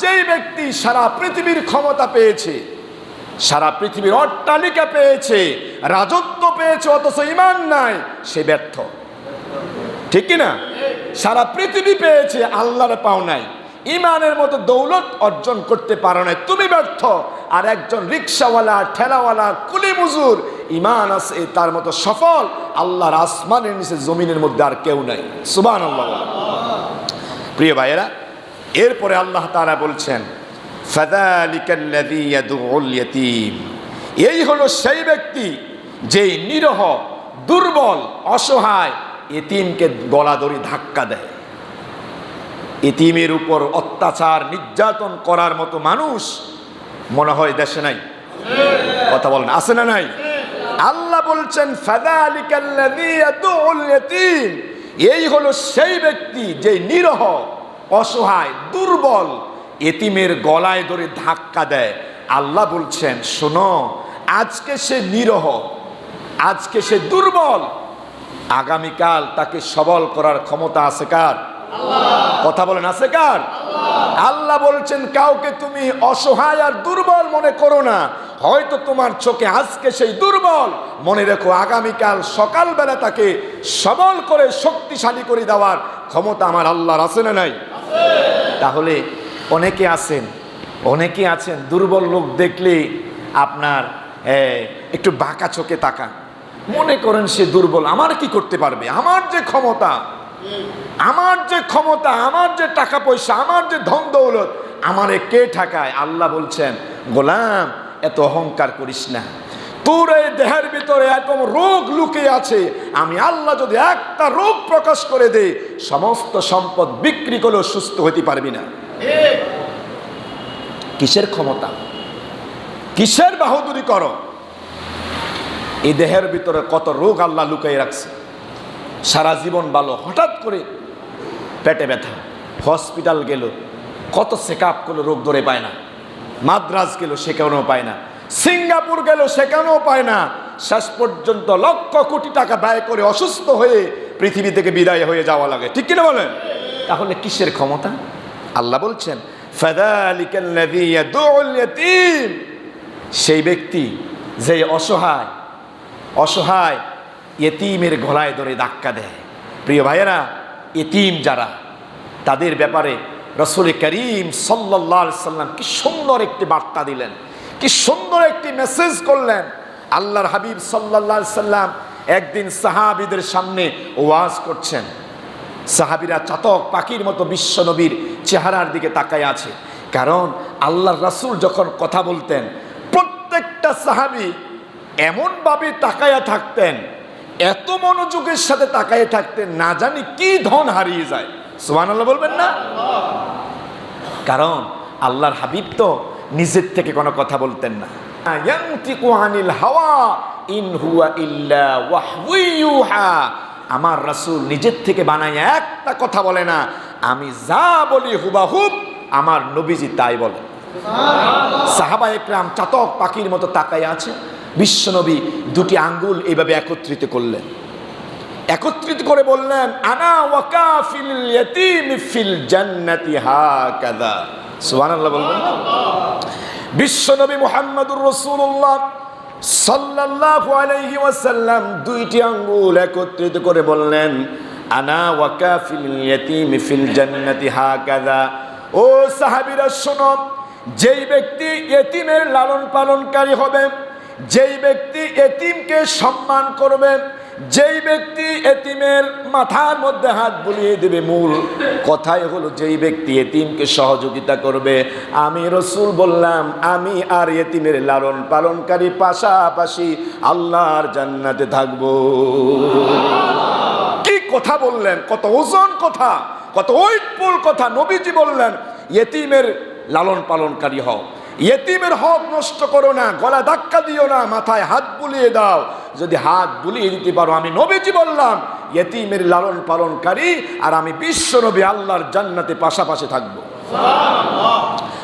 যেই ব্যক্তি সারা পৃথিবীর ক্ষমতা পেয়েছে, সারা পৃথিবীর অট্টালিকা পেয়েছে, রাজত্ব পেয়েছে, অথচ ইমান নাই, সে ব্যর্থ। ঠিক না? সারা পৃথিবী পেয়েছে, আল্লাহর পাও নাই। ইমানের মতো দৌলত অর্জন করতে পারো নাই, তুমি ব্যর্থ। আর একজন রিক্সাওয়ালা, ঠেলাওয়ালা কুলি মজুর ইমান আছে, তার মতো সফল, আল্লাহর আসমানের নিচে, জমিনের মধ্যে আর কেউ নাই। সুবান আল্লাহ প্রিয় ভাইয়েরা এরপরে আল্লাহ তারা বলছেন এই হলো সেই ব্যক্তি যেই নিরহ, দুর্বল, অসহায় এতিমকে গলাদড়ি ধাক্কা দেয়। এতিমের উপর অত্যাচার, নির্যাতন করার মতো মানুষ মনে হয় দেশে নাই। কথা বলেন, আছে না নাই? আল্লাহ বলছেন এই হলো সেই ব্যক্তি যে নিরহ অসহায় দুর্বল এতিমের গলায় ধরে ধাক্কা দেয়। আল্লাহ বলছেন শোনো আজকে সে নিরহ আজকে সে দুর্বল আগামীকাল তাকে সবল করার ক্ষমতা আছে কার? কথা বলেন আছে কার? আল্লাহ বলছেন কাউকে তুমি অসহায় আর দুর্বল মনে করো না। হয়তো তোমার চোখে আজকে সেই দুর্বল। মনে রেখো আগামীকাল সকালবেলা তাকে সবল করে শক্তিশালী করে দেওয়ার ক্ষমতা আমার আল্লাহর আছে না নাই? তাহলে অনেকে আছেন অনেকে আছেন, দুর্বল লোক দেখলে আপনার একটু বাঁকা চোখে তাকান। মনে করেন সে দুর্বল, আমার কি করতে পারবে? আমার যে ক্ষমতা, আমার যে ক্ষমতা, আমার যে টাকা পয়সা, আমার যে ধন দৌলত, আমারে কে ঠাকায়? আল্লাহ বলছেন, গোলাম, এত অহংকার করিস না। তোর এই দেহের ভিতরে এরকম রোগ লুকিয়ে আছে। আমি আল্লাহ যদি একটা রোগ প্রকাশ করে দেই, সমস্ত সম্পদ বিক্রি করলেও সুস্থ হতে পারবি না। কিসের ক্ষমতা? কিসের বাহাদুরি করো? এই দেহের ভিতরে কত রোগ আল্লাহ লুকিয়ে রাখছে। সারা জীবন ভালো। হঠাৎ করে পেটে ব্যথা, হসপিটাল গেল, কত চেক আপ করল, রোগ ধরে পায় না। মাদ্রাজ গেল সেখানেও পায় না। সিঙ্গাপুর গেল সেখানেও পায় না। শেষ পর্যন্ত লক্ষ কোটি টাকা ব্যয় করে অসুস্থ হয়ে পৃথিবী থেকে বিদায় হয়ে যাওয়া লাগে। ঠিক কিনা বলেন? তাহলে কিসের ক্ষমতা? আল্লাহ বলছেন সেই ব্যক্তি যে অসহায় অসহায় এতিমের গলায় ধরে ধাক্কা দেয়। প্রিয় ভাইয়েরা এতিম যারা, তাদের ব্যাপারে রসুল করিম সাল্লাহ সাল্লাম কি সুন্দর একটি বার্তা দিলেন। কি সুন্দর একটি মেসেজ করলেন। আল্লাহর হাবিব সাল্লাহ সাল্লাম একদিন সাহাবিদের সামনে ওয়াজ করছেন। সাহাবিরা চাতক, পাখির মতো বিশ্বনবীর চেহারার দিকে তাকায় আছে। কারণ আল্লাহর রাসূল যখন কথা বলতেন, প্রত্যেকটা সাহাবি এমনভাবে তাকায়া থাকতেন, এত মনোযোগের সাথে তাকায় থাকতেন, না জানি কি ধন হারিয়ে যায়। সুমান আল্লাহ বলবেন না? কারণ আল্লাহর হাবিব তো নিজের থেকে কোনো কথা বলতেন না। আনিল হাওয়া ইন হুয়া ইল্লা ওয়াহয়ু ইউহা। আমার রাসূল নিজের থেকে বানায় একটা কথা বলে না, আমি যা বলি হুবাহুব আমার নবীজি তাই বলে সাহাবা একরাম চাতক পাখির মতো তাকায় আছে, বিশ্বনবী দুটি আঙ্গুল এইভাবে একত্রিত করলেন। একত্রিত করে বললেন, আনা ওয়াকাফিল ইয়াতিম ফিল জান্নাতি হাকাদা সুবহানাল্লাহ বলবেন। বিশ্বনবী মুহাম্মদুর রাসূলুল্লাহ সাল্লাল্লাহু আলাইহি ওয়াসাল্লাম দুইটি আঙ্গুল একত্রিত করে বললেন, আনা ওয়াকাফিল ইয়াতিম ফিল জান্নাতি হাকাদা ও সাহাবীরা, শোনো, যেই ব্যক্তি এতিমের লালন পালনকারী হবে, যেই ব্যক্তি এতিমকে সম্মান করবে যেই ব্যক্তি এতিমের মাথার মধ্যে হাত বুলিয়ে দেবে, মূল কথাই হলো যেই ব্যক্তি এতিমকে সহযোগিতা করবে। আমি রসুল বললাম, আমি আর এতিমের লালন পালনকারী পাশাপাশি আল্লাহর জান্নাতে থাকব। কি কথা বললেন? কত ওজন কথা, কত ওইটপুল কথা নবীজি বললেন, এতিমের লালন পালনকারী হও। ইয়েতিমের হক নষ্ট করো না, গলা ধাক্কা দিও না, মাথায় হাত বুলিয়ে দাও। যদি হাত বুলিয়ে দিতে পারো, আমি নবীজি বললাম, ইয়েতিমের লালন পালনকারী আর আমি বিশ্ব নবী আল্লাহর জান্নাতে পাশাপাশি থাকব।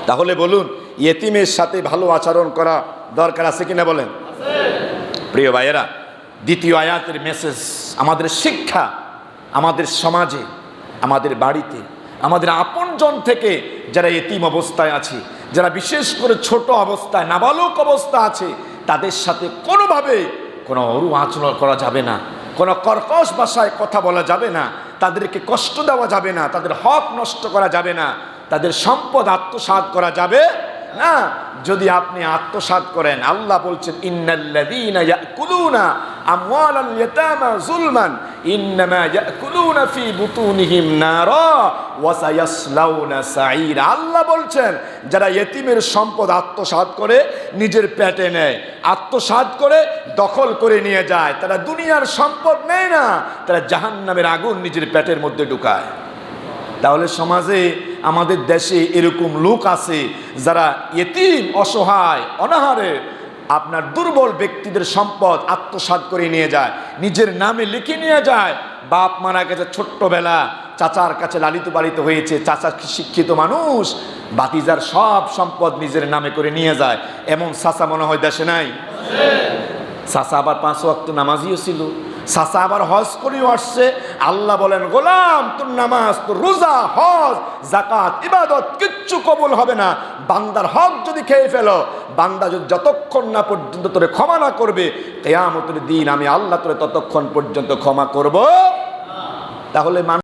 তাহলে বলুন, ইয়েতিমের সাথে ভালো আচরণ করা দরকার আছে কিনা বলেন? প্রিয় ভাইয়েরা, দ্বিতীয় আয়াতের মেসেজ আমাদের শিক্ষা, আমাদের সমাজে, আমাদের বাড়িতে, আমাদের আপনজন থেকে যারা এতিম অবস্থায় আছে, যারা বিশেষ করে ছোট অবস্থায় নাবালক অবস্থা আছে, তাদের সাথে কোনোভাবে কোনো অরু আচরণ করা যাবে না, কোনো কর্কশ ভাষায় কথা বলা যাবে না, তাদেরকে কষ্ট দেওয়া যাবে না, তাদের হক নষ্ট করা যাবে না, তাদের সম্পদ আত্মসাত করা যাবে না। যদি আপনি আত্মসাত করেন, আল্লাহ বলছেন, ইন্নাল্লাযীনা ইয়াকুলুনা আমওয়ালাল ইয়াতামা যুলমান, ইন্নামা ইয়াকুলুনা ফি বুতুনিহিম নারা ওয়া সায়াসলাউনা আল্লাহ বলছেন, যারা ইয়েতিমের সম্পদ আত্মসাৎ করে, নিজের পেটে নেয়, আত্মসাৎ করে, দখল করে নিয়ে যায়, তারা দুনিয়ার সম্পদ নেয় না, তারা জাহান্নামের আগুন নিজের পেটের মধ্যে ঢুকায়। তাহলে সমাজে, আমাদের দেশে এরকম লোক আছে, যারা এতিম অসহায়, অনাহারে আপনার দুর্বল ব্যক্তিদের সম্পদ আত্মসাত করে নিয়ে যায়, নিজের নামে লিখে নিয়ে যায়। বাপ মারা গেছে ছোট্টবেলা, চাচার কাছে লালিত পালিত হয়েছে, চাচা শিক্ষিত মানুষ? বাতিজার সব সম্পদ নিজের নামে করে নিয়ে যায়। এমন চাচা মনে হয় দেশে নাই? চাচা আবার পাঁচ ওয়াক্ত নামাজিও ছিল। সাসা আবার হজ করেও আসছে। আল্লাহ বলেন, গোলাম, তোর নামাজ, তোর রোজা, হজ জাকাত ইবাদত কিচ্ছু কবুল হবে না। বান্দার হক যদি খেয়ে ফেল, বান্দা যদি যতক্ষণ না পর্যন্ত তোরে ক্ষমা না করবে, কেয়ামতের দিন আমি আল্লাহ তোরে ততক্ষণ পর্যন্ত ক্ষমা করব। তাহলে মানুষ